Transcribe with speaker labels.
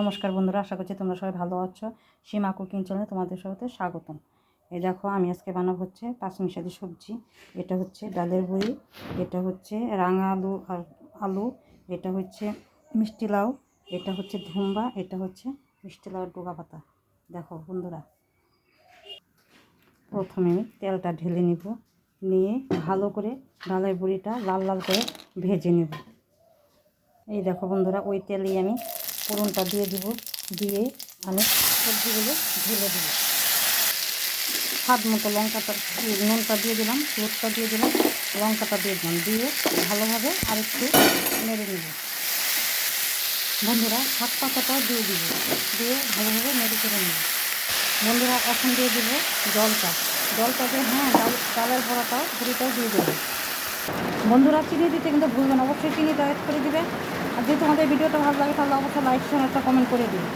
Speaker 1: নমস্কার বন্ধুরা, আশা করছি তোমরা সবাই ভালো আছো। সীমা কুকিং চ্যানেলে তোমাদের সাথে স্বাগতম। এই দেখো, আমি আজকে বানাবো হচ্ছে পাঁচমিশালি সবজি। এটা হচ্ছে ডালের বড়ি, এটা হচ্ছে রাঙা আলু আর আলু, এটা হচ্ছে মিষ্টি লাউ, এটা হচ্ছে ধুম্বা, এটা হচ্ছে মিষ্টি লাউর ডোকা পাতা। দেখো বন্ধুরা, প্রথমে আমি তেলটা ঢেলে নিব, নিয়ে ভালো করে ডালের বড়িটা লাল লাল করে ভেজে নেব। এই দেখো বন্ধুরা, ওই তেলেই আমি ফোড়নটা দিয়ে দিব, দিয়ে আমি সবজিগুলো ঢেলে দেবো। স্বাদ মতো লঙ্কাটা নুনটা দিয়ে দিলাম, হলুদটা দিয়ে দিলাম, লঙ্কাটা দিয়ে দিলাম, দিয়ে ভালোভাবে আরেকটু নেড়ে নেব। বন্ধুরা, শাক পাতাটা দিয়ে দিব, দিয়ে ভালোভাবে নেড়ে করে নেব। বন্ধুরা, এখন দিয়ে দিব জলটা। জলটা দিয়ে হ্যাঁ ডাল, ডালের ভরাটাও ভুড়িটাও দিয়ে দেবো বন্ধুরা, চিনি দিতে কিন্তু ভুলবেন অবশ্যই চিনিটা অ্যাড করে দিবে আর যদি তোমাদের ভিডিওটা ভালো লাগে তাহলে অবশ্যই লাইক শেয়ার একটা কমেন্ট করে দিবে